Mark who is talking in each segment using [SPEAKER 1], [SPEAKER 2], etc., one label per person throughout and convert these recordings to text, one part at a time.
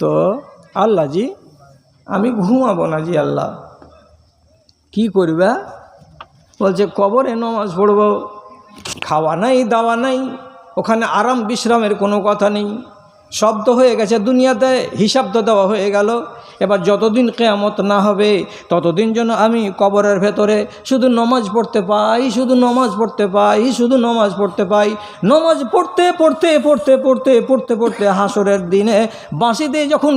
[SPEAKER 1] তো আল্লাহ জি, আমি ঘুমাবো না জি আল্লাহ। কি করবে? বলছে, কবরে নমাজ পড়ব, খাওয়া নাই, দাওয়া নাই, ওখানে আরাম বিশ্রামের কোনো কথা নেই। শব্দ হয়ে গেছে, দুনিয়াতে হিসাব তো দেওয়া হয়ে গেল। এবার যতদিন কেয়ামত না হবে, ততদিন যেন আমি কবরের ভেতরে শুধু নমাজ পড়তে পাই, শুধু নমাজ পড়তে পাই, শুধু নমাজ পড়তে পাই। নমাজ পড়তে পড়তে পড়তে পড়তে পড়তে পড়তে হাসরের দিনে বাঁশি দিয়ে যখন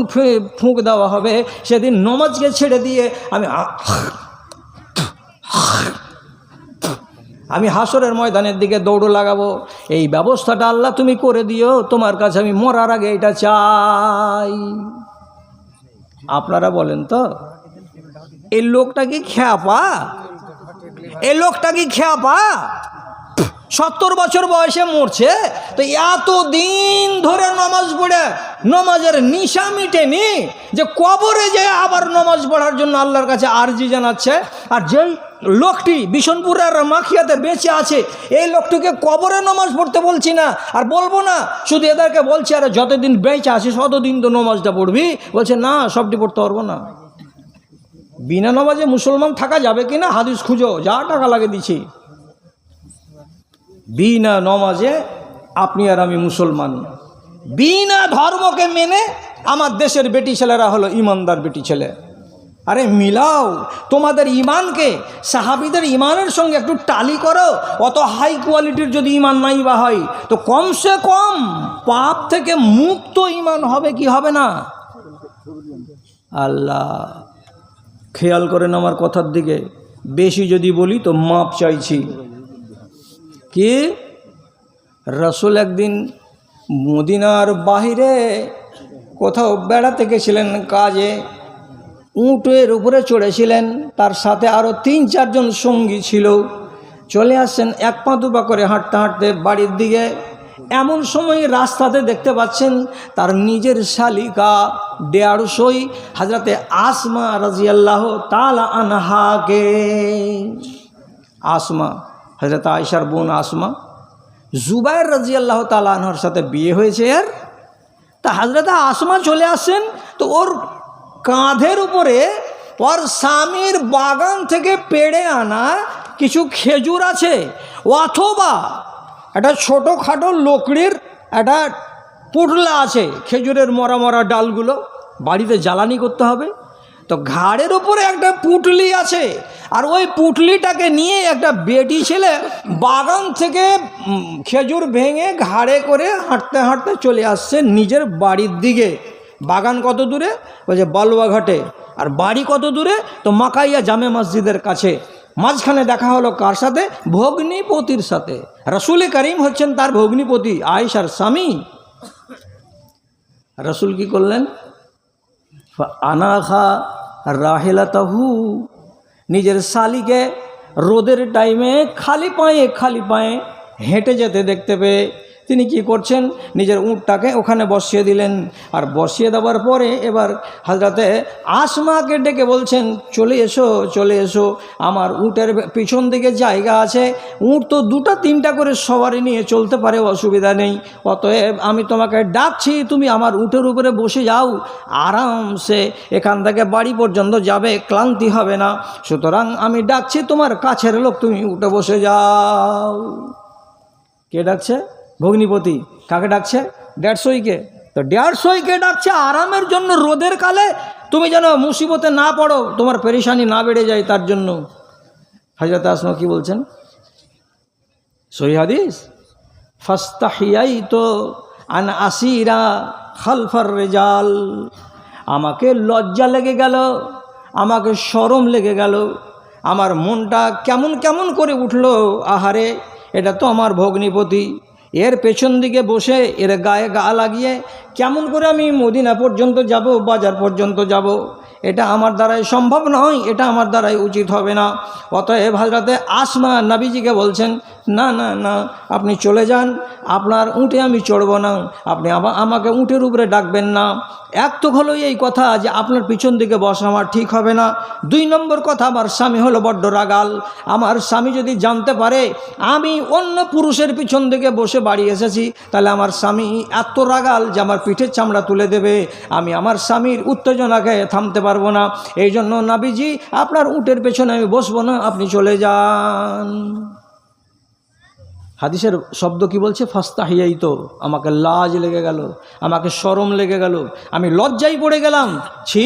[SPEAKER 1] ফুঁক দেওয়া হবে, সেদিন নমাজকে ছেড়ে দিয়ে আমি আমি হাসরের ময়দানের দিকে দৌড় লাগাবো। এই ব্যবস্থাটা আল্লাহ তুমি করে দিও, তোমার কাছে আমি মরার আগে এটা চাই। আপনারা বলেন তো এই লোকটা কি খ্যাপা? এই লোকটা কি খ্যাপা? সত্তর বছর বয়সে মরছে, তো এত দিন ধরে নমাজ পড়ে, নমাজের নিশা মিটেনি যে কবরে যে আবার নমাজ পড়ার জন্য আল্লাহর কাছে আরজি জানাচ্ছে। আর যেই লোকটি বিশনপুরের মাখিয়াতে বেঁচে আছে, এই লোকটিকে কবরে নমাজ পড়তে বলছি না। আর বলব না, শুধু এদেরকে বলছি, আর যতদিন বেঁচে আছে, ততদিন তো নমাজটা পড়বি। বলছে, না, সবটি পড়তে পারব না। বিনা নমাজে মুসলমান থাকা যাবে কি না হাদিস খুঁজো, যা টাকা লাগে দিছি বিনা নমাজে আপনি আর আমি মুসলমান। বিনা ধর্মকে মেনে আমার দেশের বেটি ছেলেরা হলো ইমানদার বেটি ছেলে। আরে মিলাও, তোমাদের ইমানকে, সাহাবিদের ইমানের সঙ্গে একটু টালি করো, অত হাই কোয়ালিটির যদি ইমান নাই বা হয়, তো কমসে কম পাপ থেকে মুক্ত ইমান হবে কি হবে না? আল্লাহ, খেয়াল করেন আমার কথার দিকে। বেশি যদি বলি তো মাপ চাইছি। কি? রসুল একদিন মদিনার বাহিরে কোথাও বেড়াতে গেছিলেন কাজে, উঁটের উপরে চড়েছিলেন, তার সাথে আরও তিন চারজন সঙ্গী ছিল। চলে আসছেন এক পা দুপা করে হাঁটতে হাঁটতে বাড়ির দিকে। এমন সময় রাস্তাতে দেখতে পাচ্ছেন তার নিজের শালিকা দেড়শোই হাজরাতে আসমা রাজিয়াল্লাহ তালা আনহাকে। আসমা হজরত আয়সার বোন আসমা জুবাইর রাজি আল্লাহ তালাহর সাথে বিয়ে হয়েছে আর তা হজরত আসমা চলে আসছেন তো ওর কাঁধের উপরে ওর স্বামীর বাগান থেকে পেড়ে আনা কিছু খেজুর আছে, অথবা একটা ছোটোখাটো লকড়ির একটা পুটলা আছে, খেজুরের মরা মরা ডালগুলো বাড়িতে জ্বালানি করতে হবে। তো ঘাড়ের উপরে একটা পুটলি আছে, আর ওই পুটলিটাকে নিয়ে একটা বেটি ছেলে বাগান থেকে খেজুর ভেঙে ঘাড়ে করে হাঁটতে হাঁটতে চলে আসছে নিজের বাড়ির দিকে। বাগান কত দূরে? বলছে বালুয়াঘাটে আর বাড়ি কত দূরে? তো মাকাইয়া জামে মসজিদের কাছে। মাঝখানে দেখা হলো কার সাথে? ভগ্নিপতির সাথে। রসুল করিম হচ্ছেন তার ভগ্নিপতি, আয়েশার স্বামী। রসুল কি করলেন? আনাখা রাহেলাতাহু নিজের শালিকে রোদের টাইমে খালি পায়ে খালি পায়ে হেঁটে যেতে দেখতে পেয়ে তিনি কি করছেন? নিজের উঁটটাকে ওখানে বসিয়ে দিলেন। আর বসিয়ে দেওয়ার পরে এবার হাজরাতে আসমাকে ডেকে বলছেন, চলে এসো চলে এসো। আমার উটের পিছন দিকে জায়গা আছে। উঁট তো দুটা তিনটা করে সবারই নিয়ে চলতে পারে, অসুবিধা নেই। অতএব আমি তোমাকে ডাকছি, তুমি আমার উটের উপরে বসে যাও। আরামসে এখান থেকে বাড়ি পর্যন্ত যাবে, ক্লান্তি হবে না। সুতরাং আমি ডাকছি, তোমার কাছের লোক, তুমি উঠে বসে যাও। কে ডাকছে? ভগ্নিপতি, কাকে ডাকছে? দেড়শোইকে। তো দেড়শোইকে ডাকছে আরামের জন্য, রোদের কালে। তুমি যেন মুসিবতে না পড়ো, তোমার পেরেশানি না বেড়ে যায় তার জন্য। হাজরত আসমা কি বলছেন? সহি হাদিস? ফাস্তাহিয়াই তো আন আসিরা খালফার রেজাল। আমাকে লজ্জা লেগে গেল, আমাকে সরম লেগে গেল। আমার মনটা কেমন কেমন করে উঠল, আহারে, এটা তো আমার ভগ্নিপতি। এর পেছন দিকে বসে এর গায়ে গা লাগিয়ে, কেমন করে আমি মদিনা পর্যন্ত যাব, বাজার পর্যন্ত যাব? এটা আমার দ্বারাই সম্ভব নয়, এটা আমার দ্বারাই উচিত হবে না। অতএব হাজরাতে আসমা নাবিজিকে বলছেন, না না না, আপনি চলে যান, আপনার উঁটে আমি চড়ব না, আপনি আমা- আমাকে উঁটের উপরে ডাকবেন না। এক তো হলো এই কথা যে আপনার পিছন দিকে বসা আমার ঠিক হবে না। দুই নম্বর কথা, আমার স্বামী হলো বড্ড রাগাল। আমার স্বামী যদি জানতে পারে, আমি অন্য পুরুষের পিছন দিকে বসে বাড়ি এসেছি, তাহলে আমার স্বামী এত রাগাল যে আমার পিঠের চামড়া তুলে দেবে। আমি আমার স্বামীর উত্তেজনাকে থামতে পারব না। এই জন্য নাবিজি, আপনার উটের পেছনে আমি বসবো না, আপনি চলে যান। হাদিসের শব্দ কি বলছে? ফাস্তা হিয়াই তো, আমাকে লাজ লেগে গেল, আমাকে সরম লেগে গেল, আমি লজ্জাই পড়ে গেলাম। ছি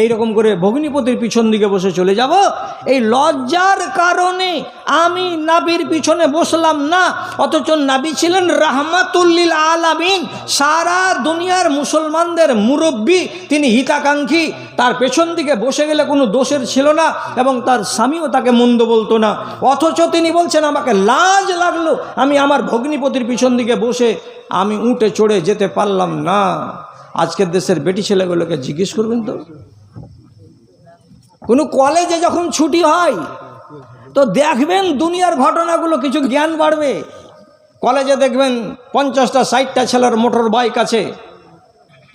[SPEAKER 1] এইরকম করে ভগ্নিপতির পিছন দিকে বসে চলে যাব। এই লজ্জার কারণে আমি নাবির পিছনে বসলাম না, অথচ নাবি ছিলেন রাহমাতুল্লিল আলামিন। সারা দুনিয়ার মুসলমানদের মুরব্বী, তিনি হিতাকাঙ্ক্ষী। তার পেছন দিকে বসে গেলে কোনো দোষের ছিল না এবং তার স্বামীও তাকে মন্দ বলতো না। অথচ তিনি বলছেন, আমাকে লাজ লাগল, আমি আমার ভগ্নিপতির পিছন দিকে বসে আমি উঠে চড়ে যেতে পারলাম না। আজকের দেশের বেটি ছেলেগুলোকে জিজ্ঞেস করবেন তো। কোনো কলেজে যখন ছুটি হয়, তো দেখবেন দুনিয়ার ঘটনাগুলো কিছু জ্ঞান বাড়বে। কলেজে দেখবেন পঞ্চাশটা, ষাটটা ছেলের মোটর বাইক আছে,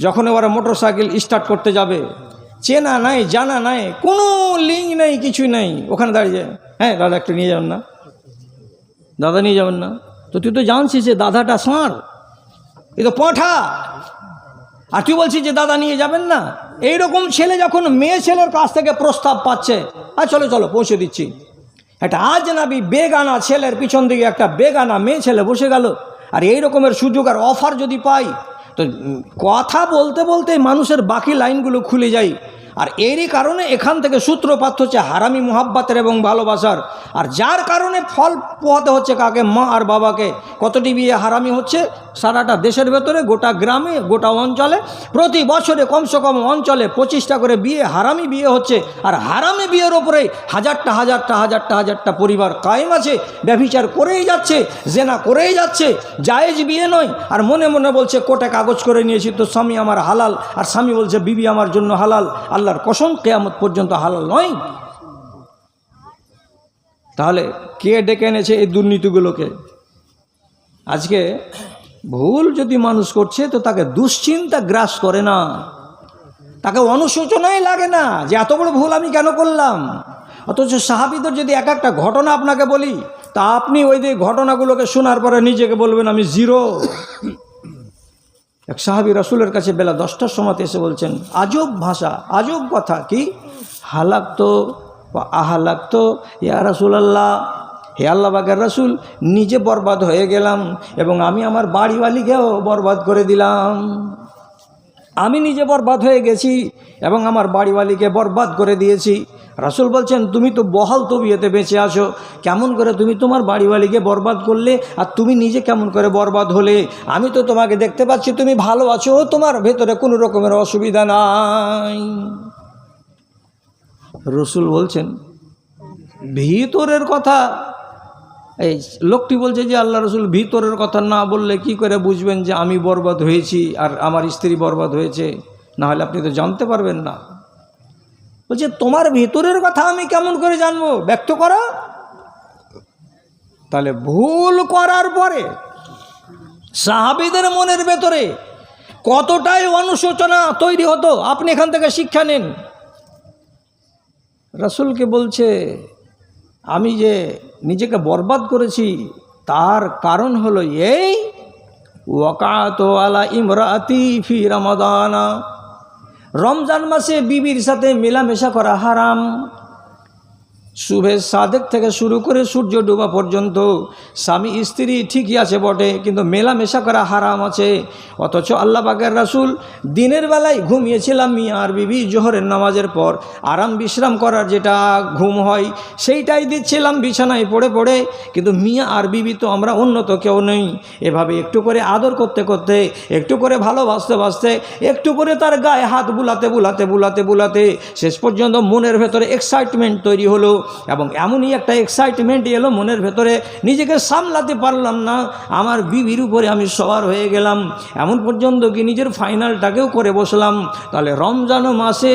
[SPEAKER 1] যখন ওরা মোটর সাইকেল স্টার্ট করতে যাবে। চেনা নাই, জানা নাই, কোনো লিঙ্ক নেই কিছু নেই। ওখানে দাঁড়িয়ে হ্যাঁ দাদা, একটু নিয়ে যাবেন না। দাদা, নিয়ে যাবেন না? তো তুই তো জানছিস যে দাদাটা সাঁড় এ তো পাঁঠা। আর তুই বলছিস যে দাদা নিয়ে যাবেন না? এইরকম ছেলে যখন মেয়ে ছেলের কাছ থেকে প্রস্তাব পাচ্ছে আর চলো চলো, পৌঁছে দিচ্ছি। একটা আজ নাবি বেগানা ছেলের পিছন দিকে একটা বেগানা মেয়ে ছেলে বসে গেল। আর এই রকমের সুযোগ আর অফার যদি পাই, তো কথা বলতে বলতে মানুষের বাকি লাইনগুলো খুলে যায় আর এরই কারণে এখান থেকে সূত্রপাত হচ্ছে হারামি মোহাব্বাতের এবং ভালোবাসার। আর যার কারণে ফল পোহাতে হচ্ছে কাকে, মা আর বাবাকে। কতটি বিয়ে হারামি হচ্ছে? সারাটা দেশের ভেতরে, গোটা গ্রামে, গোটা অঞ্চলে, প্রতি বছরে কমসে কম অঞ্চলে পঁচিশটা করে বিয়ে, হারামি বিয়ে হচ্ছে। আর হারামি বিয়ের ওপরে হাজারটা হাজারটা হাজারটা হাজারটা পরিবার কায়েম আছে, ব্যভিচার করেই যাচ্ছে, জেনা করেই যাচ্ছে, জায়েজ বিয়ে নয়। আর মনে মনে বলছে, কোটে কাগজ করে নিয়েছি তো স্বামী আমার হালাল, আর স্বামী বলছে, বিবি আমার জন্য হালাল, আল্লাহর কসম, কেয়ামত পর্যন্ত হালাল নয়। তাহলে কে ডেকে এনেছে এই দুর্নীতিগুলোকে? আজকে ভুল যদি মানুষ করছে, তো তাকে দুশ্চিন্তা গ্রাস করে না। তাকে অনুশোচনাই লাগে না যে এত বড় ভুল আমি কেন করলাম। অথচ সাহাবিদের যদি এক একটা ঘটনা আপনাকে বলি, তা আপনি ওই যে ঘটনাগুলোকে শোনার পরে নিজেকে বলবেন, আমি জিরো। এক সাহাবি রসুলের কাছে বেলা দশটার সময় এসে বলছেন, আজব ভাষা, আজব কথা, কি? হালাক্ত বা আহালাক্ত, ইয়া রসুলাল্লাহ হে আল্লাহ বাগের রসুল, নিজে বরবাদ হয়ে গেলাম এবং আমি আমার বাড়িওয়ালিকেও বরবাদ করে দিলাম। আমি নিজে বরবাদ হয়ে গেছি এবং আমার বাড়িওয়ালিকে বরবাদ করে দিয়েছি। রাসুল বলছেন, তুমি তো বহাল তবিয়েতে বেঁচে আছো। কেমন করে তুমি তোমার বাড়িওয়ালিকে বরবাদ করলে আর তুমি নিজে কেমন করে বরবাদ হলে? আমি তো তোমাকে দেখতে পাচ্ছি, তুমি ভালো আছো, তোমার ভেতরে কোনো রকমের অসুবিধা নাই। রসুল বলছেন, ভিতরের কথা এই লোকটি বলছে যে আল্লাহ রসুল ভিতরের কথা না বললে কি করে বুঝবেন যে আমি বরবাদ হয়েছি আর আমার স্ত্রী বরবাদ হয়েছে? না হলে আপনি তো জানতে পারবেন না। বলছে, তোমার ভিতরের কথা আমি কেমন করে জানব? ব্যক্ত করো। তাহলে ভুল করার পরে সাহাবিদের মনের ভেতরে কতটাই অনুশোচনা তৈরি হতো? আপনি এখান থেকে শিক্ষা নেন। রাসুলকে বলছে, আমি যে নিজেকে বরবাদ করেছি, তার কারণ হলো এই ওয়াকাতওয়ালা ইমরাতি ফি রমাদানা। রমজান মাসে বিবির সাথে মেলামেশা করা হারাম। শুভে সাদেক থেকে শুরু করে সূর্য ডোবা পর্যন্ত। স্বামী, স্ত্রী ঠিকই আছে বটে, কিন্তু মেলামেশা করা হারাম আছে। অথচ আল্লাহ বাগের রাসুল দিনের বেলায় ঘুমিয়েছিলাম মিয়া আর বিবি জোহরের নামাজের পর। আরাম বিশ্রাম করার যেটা ঘুম হয়, সেইটাই দিচ্ছিলাম বিছানায় পড়ে পড়ে। কিন্তু মিয়া আর বিবি তো আমরা উন্নত কেউ নেই। এভাবে একটু করে আদর করতে করতে, একটু করে ভালোবাসতে বাসতে, একটু করে তার গায়ে হাত বুলাতে বুলাতে বুলাতে বুলাতে শেষ পর্যন্ত মনের ভেতরে এক্সাইটমেন্ট তৈরি হলো। এবং এমনই একটা এক্সাইটমেন্ট এলো মনের ভেতরে, নিজেকে সামলাতে পারলাম না, আমার বিবির উপরে আমি সবার হয়ে গেলাম। এমন পর্যন্ত কি নিজের ফাইনালটাকেও করে বসলাম। তাহলে রমজান মাসে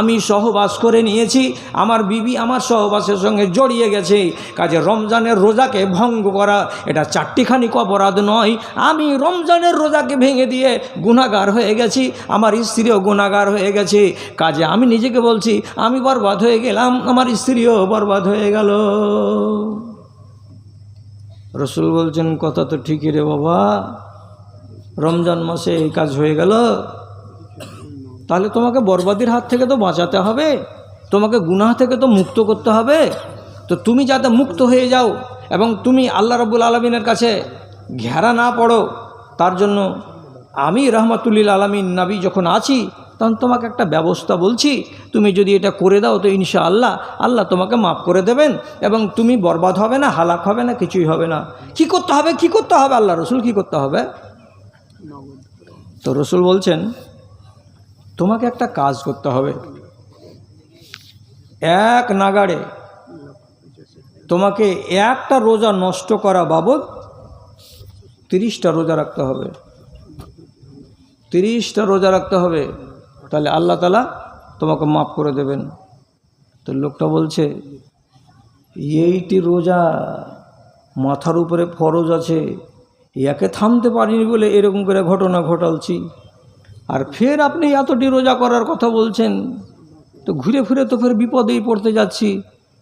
[SPEAKER 1] আমি সহবাস করে নিয়েছি, আমার বিবি আমার সহবাসের সঙ্গে জড়িয়ে গেছে। কাজে রমজানের রোজাকে ভঙ্গ করা, এটা চারটিখানি অপরাধ নয়। আমি রমজানের রোজাকে ভেঙে দিয়ে গুণাগার হয়ে গেছি, আমার স্ত্রীও গুণাগার হয়ে গেছে। কাজে আমি নিজেকে বলছি, আমি বরবাদ হয়ে গেলাম, আমার স্ত্রীও বরবাদ হয়ে গেল। রসুল বলছেন, কথা তো ঠিকই রে বাবা। রমজান মাসে এই কাজ হয়ে গেল। তাহলে তোমাকে বরবাদির হাত থেকে তো বাঁচাতে হবে। তোমাকে গুনাহ থেকে তো মুক্ত করতে হবে। তো তুমি যাতে মুক্ত হয়ে যাও এবং তুমি আল্লাহ রবুল আলমিনের কাছে ঘেরা না পড়ো, তার জন্য আমি রহমাতুল্লিল আলমিন, নাবি যখন আছি তখন তোমাকে একটা ব্যবস্থা বলছি, তুমি যদি এটা করে দাও তো ইনশা আল্লাহ আল্লাহ তোমাকে মাফ করে দেবেন এবং তুমি বরবাদ হবে না, হালাক হবে না, কিছুই হবে না। কি করতে হবে? কি করতে হবে? আল্লাহ রসুল কি করতে হবে? তো রসুল বলছেন, তোমাকে একটা কাজ করতে হবে। এক নাগাড়ে তোমাকে একটা রোজা নষ্ট করা বাবদ তিরিশটা রোজা রাখতে হবে। তিরিশটা রোজা রাখতে হবে। তাহলে আল্লাহ তালা তোমাকে মাফ করে দেবেন। তো লোকটা বলছে, এইটি রোজা মাথার উপরে ফরজ আছে, একে থামতে পারিনি বলে এরকম করে ঘটনা ঘটালছি। আর ফের আপনি এতটি রোজা করার কথা বলছেন, তো ঘুরে ফিরে তো ফের বিপদেই পড়তে যাচ্ছি।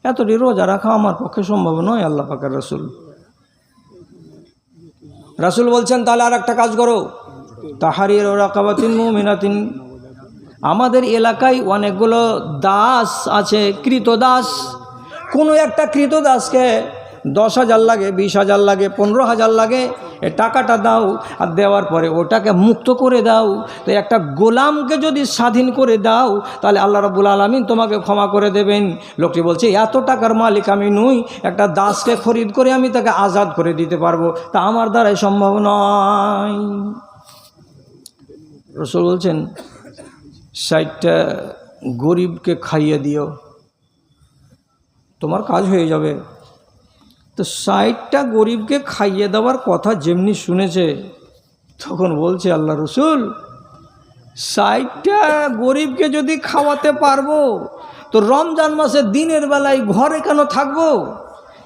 [SPEAKER 1] এতটি রোজা রাখা আমার পক্ষে সম্ভব নয়, আল্লাহ পাকের রাসুল। রাসুল বলছেন, তাহলে আর একটা কাজ করো। তাহারির রাকাবাতিন মুমিনাতিন আমাদের এলাকায় অনেকগুলো দাস আছে কৃতদাস কোনো একটা কৃতদাসকে দশ হাজার লাগে, বিশ হাজার লাগে, পনেরো হাজার লাগে টাকাটা দাও আর দেওয়ার পরে ওটাকে মুক্ত করে দাও। তো একটা গোলামকে যদি স্বাধীন করে দাও, তাহলে আল্লাহ রবুল আলমিন তোমাকে ক্ষমা করে দেবেন। লোকটি বলছে, এত টাকার মালিক আমি নই, একটা দাসকে খরিদ করে আমি তাকে আজাদ করে দিতে পারব। তা আমার দ্বারাই সম্ভব নয়। রসুল বলছেন ষাটটা গরিবকে খাইয়ে দিও। তোমার কাজ হয়ে যাবে। তো ষাটটা গরিবকে খাইয়ে দেওয়ার কথা যেমনি শুনেছে, তখন বলছে আল্লাহ রসুল, ষাটটা গরিবকে যদি খাওয়াতে পারব, তো রমজান মাসে দিনের বেলায় ঘরে কেন থাকব?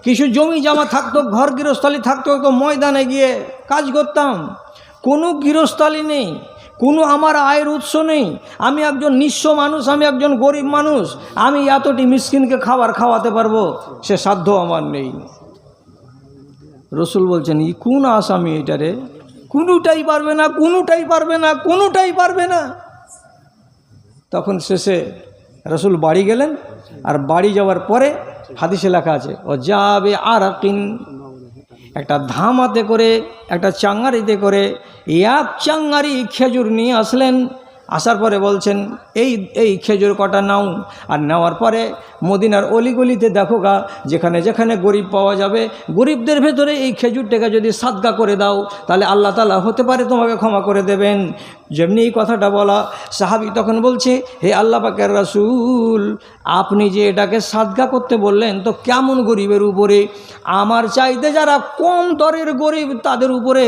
[SPEAKER 1] কিছু জমি জামা থাকতো, ঘর গৃহস্থালি থাকতো, তো ময়দানে গিয়ে কাজ করতাম। কোনো গৃহস্থালি নেই। কোনো আমার আয়ের উৎস নেই। আমি একজন নিঃস্ব মানুষ, আমি একজন গরিব মানুষ। আমি এতটি মিসকিনকে খাবার খাওয়াতে পারব? সে সাধ্য আমার নেই। রসুল বলছেন, ই কোন আস আসামি এটারে কোনোটাই পারবে না, কোনোটাই পারবে না, কোনোটাই পারবে না। তখন শেষে রসুল বাড়ি গেলেন। আর বাড়ি যাওয়ার পরে হাদিসে লেখা আছে ও যাবে আর একটা ধামাতে করে একটা চাঙ্গারিতে করে এক চাঙ্গারি খেজুর নিয়ে আসলেন। আসার পরে বলছেন, এই এই খেজুর কটা নাও। আর নেওয়ার পরে মদিনার অলিগলিতে দেখো গা, যেখানে যেখানে গরিব পাওয়া যাবে, গরিবদের ভেতরে এই খেজুরটাকে যদি সাদগা করে দাও, তাহলে আল্লাহ তালা হতে পারে তোমাকে ক্ষমা করে দেবেন। যেমনি এই কথাটা বলা সাহাবি তখন বলছে, হে আল্লাহ পাকের রাসুল, আপনি যে এটাকে সাদগা করতে বললেন, তো কেমন গরিবের উপরে? আমার চাইতে যারা কম দরের গরিব তাদের উপরে?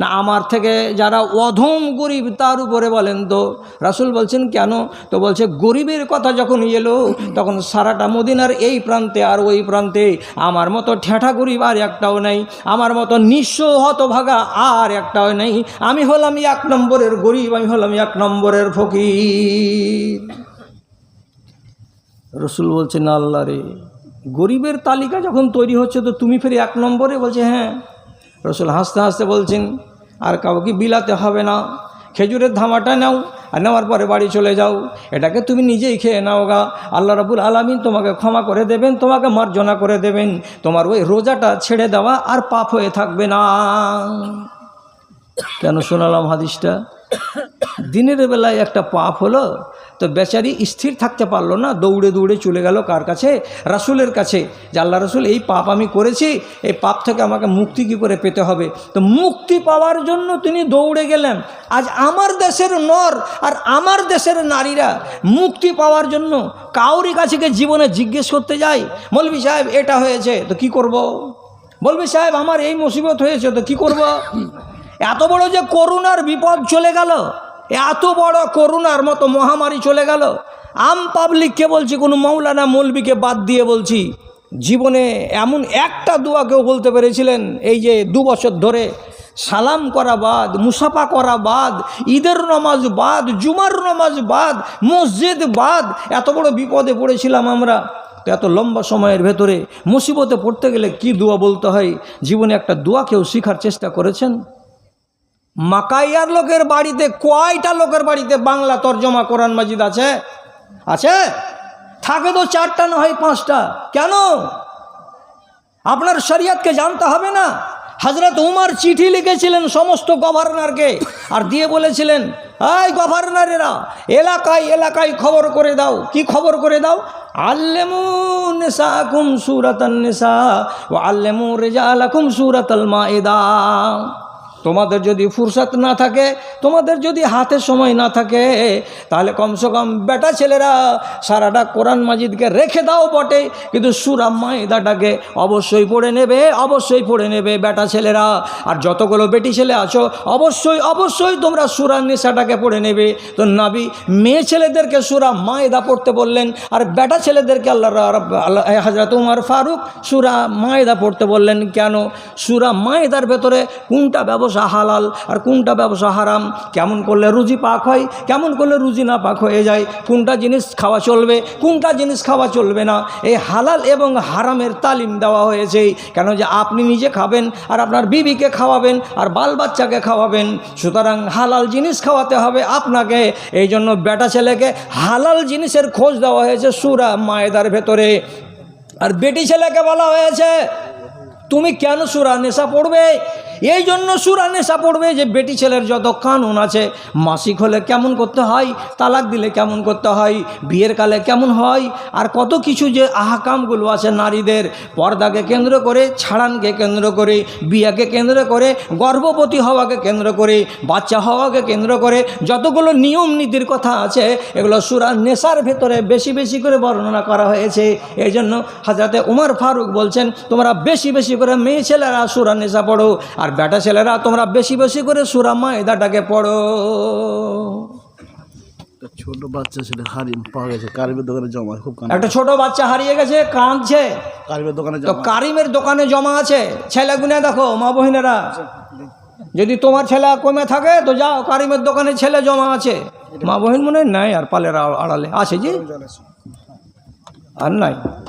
[SPEAKER 1] না, আমার থেকে যারা অধম গরিব তার উপরে বলেন তো? রাসুল বলছেন, কেন? তো বলছে, গরিবের কথা যখন এলো, তখন সারাটা মদিনার এই প্রান্তে আর ওই প্রান্তে আমার মতো ঠেঠা গরিব আর একটাও নেই, আমার মতো নিঃস্ব হতভাগা আর একটাও নেই, আমি হলাম এক নম্বরের গরিব, আমি হলাম এক নম্বরের ফকির। রসুল বলছেন আল্লাহ রে, গরিবের তালিকা যখন তৈরি হচ্ছে, তো তুমি ফের এক নম্বরে? বলছে হ্যাঁ। রসুল হাসতে হাসতে বলছেন, আর কাউকে বিলাতে হবে না, খেজুরের ধামাটা নাও আর নেওয়ার পরে বাড়ি চলে যাও। এটাকে তুমি নিজেই খেয়ে নাও গা। আল্লাহ রাবুল আলমিন তোমাকে ক্ষমা করে দেবেন, তোমাকে মার্জনা করে দেবেন। তোমার ওই রোজাটা ছেড়ে দেওয়া আর পাপ হয়ে থাকবে না। কেন শোনালাম হাদিসটা? দিনের বেলায় একটা পাপ হলো তো বেচারি স্থির থাকতে পারল না, দৌড়ে দৌড়ে চলে গেল কার কাছে? রাসুলের কাছে। যে আল্লাহ রসুল, এই পাপ আমি করেছি, এই পাপ থেকে আমাকে মুক্তি কী করে পেতে হবে? তো মুক্তি পাওয়ার জন্য তিনি দৌড়ে গেলেন। আজ আমার দেশের নর আর আমার দেশের নারীরা মুক্তি পাওয়ার জন্য কাউরি কাছে জীবনে জিজ্ঞেস করতে যায় মৌলবি সাহেব, এটা হয়েছে, তো কি করব। বলবি সাহেব, আমার এই মুসিবত হয়েছে, তো কি করব। এত বড় যে করুণার বিপদ চলে গেল। এত বড় করুণার মতো মহামারী চলে গেল। আম পাবলিককে বলছি, কোনো মৌলানা মৌলবিকে বাদ দিয়ে বলছি, জীবনে এমন একটা দোয়া কেউ বলতে পেরেছিলেন, এই যে দু বছর ধরে সালাম করা বাদ, মুসাফা করা বাদ, ঈদের নমাজ বাদ, জুমার নমাজ বাদ, মসজিদ বাদ, এত বড় বিপদে পড়েছিলাম আমরা। তো এত লম্বা সময়ের ভেতরে মুসিবতে পড়তে গেলে কি দোয়া বলতে হয়? জীবনে একটা দোয়া কেউ শেখার চেষ্টা করেছেন? মাকাইয়ার লোকের বাড়িতে কয়টা লোকের বাড়িতে বাংলা তর্জমা কোরআন মাজিদ আছে? আছে? থাকে তো চারটা না হয় পাঁচটা। কেন? আপনার শরিয়তকে জানতে হবে না। হজরত উমার চিঠি লিখেছিলেন সমস্ত গভর্নরকে আর দিয়ে বলেছিলেন, এই গভর্নরেরা, এলাকায় এলাকায় খবর করে দাও। কি খবর করে দাও? আল্লেমু নেশা কুমসুরতন নেশা ও আল্লেমু রেজা আলাকুম সুরাতাল মায়েদা তোমাদের যদি ফুরসত না থাকে, তোমাদের যদি হাতে সময় না থাকে, তাহলে কমসে কম বেটা ছেলেরা সারাটা কোরআন মাজিদকে রেখে দাও বটে। কিন্তু সুরা মায়েদাটাকে অবশ্যই পড়ে নেবে, অবশ্যই পড়ে নেবে বেটা ছেলেরা। আর যতগুলো বেটি ছেলে আছো, অবশ্যই অবশ্যই তোমরা সুরা নেশাটাকে পড়ে নেবে। তো নাবি, মেয়ে ছেলেদেরকে সুরা মায়দা পড়তে বললেন, আর বেটা ছেলেদেরকে আল্লাহ আল্লাহ হাজরত উমার ফারুক সুরা মায়দা পড়তে বললেন, কেন? সুরা মায়েদার ভেতরে কোনটা ব্যবসা হালাল? আর কোনটা ব্যবসা হারাম? কেমন করলে রুজি পাক হয়? কেমন করলে রুজি না পাক হয়ে যায়? কোনটা জিনিস খাওয়া চলবে? কোনটা জিনিস খাওয়া চলবে না? এই হালাল এবং হারামের তালিম দেওয়া হয়েছে। কেন যে আপনি নিজে খাবেন আর আপনার বিবিকে খাওয়াবেন আর বাল বাচ্চাকে খাওয়াবেন। সুতরাং হালাল জিনিস খাওয়াতে হবে আপনাকে। এই জন্য বেটা ছেলেকে হালাল জিনিসের খোঁজ দেওয়া হয়েছে সুরা মায়েদার ভেতরে। আর বেটি ছেলেকে বলা হয়েছে, তুমি কেন সুরা নেশা পড়বে? এই জন্য সুরা নেশা পড়বে যে বেটি ছেলের যত কানুন আছে, মাসিক হলে কেমন করতে হয়, তালাক দিলে কেমন করতে হয়, বিয়ের কালে কেমন হয়, আর কত কিছু যে আহকামগুলো আছে নারীদের, পর্দাকে কেন্দ্র করে, ছাড়ানকে কেন্দ্র করে, বিয়াকে কেন্দ্র করে, গর্ভবতী হওয়াকে কেন্দ্র করে, বাচ্চা হওয়াকে কেন্দ্র করে, যতগুলো নিয়ম নীতির কথা আছে, এগুলো সুরা নেশার ভেতরে বেশি বেশি করে বর্ণনা করা হয়েছে। এই জন্য হাজরাতে উমর ফারুক বলছেন, তোমরা বেশি বেশি করে মেয়ে ছেলেরা সুরা নেশা পড়ো, আর বেটা ছেলেরা তোমরা বেশি বেশি করে সুরা মায়েদাটাকে পড়ো।
[SPEAKER 2] ছোট বাচ্চা ছেলে হারিয়ে পাওয়া গেছে কারিমের দোকানে জমা খুব
[SPEAKER 1] একটা ছোট বাচ্চা হারিয়ে গেছে কাঁদছে।
[SPEAKER 2] কারিমের দোকানে
[SPEAKER 1] তো কারিমের দোকানে জমা আছে ছেলে গুনে দেখো মা বহিনেরা যদি তোমার ছেলে কমে থাকে তো যাও কারিমের দোকানে ছেলে জমা আছে। মা বহিন মনে হয় নাই আর পালের আড়ালে আছে যে? আর নাই।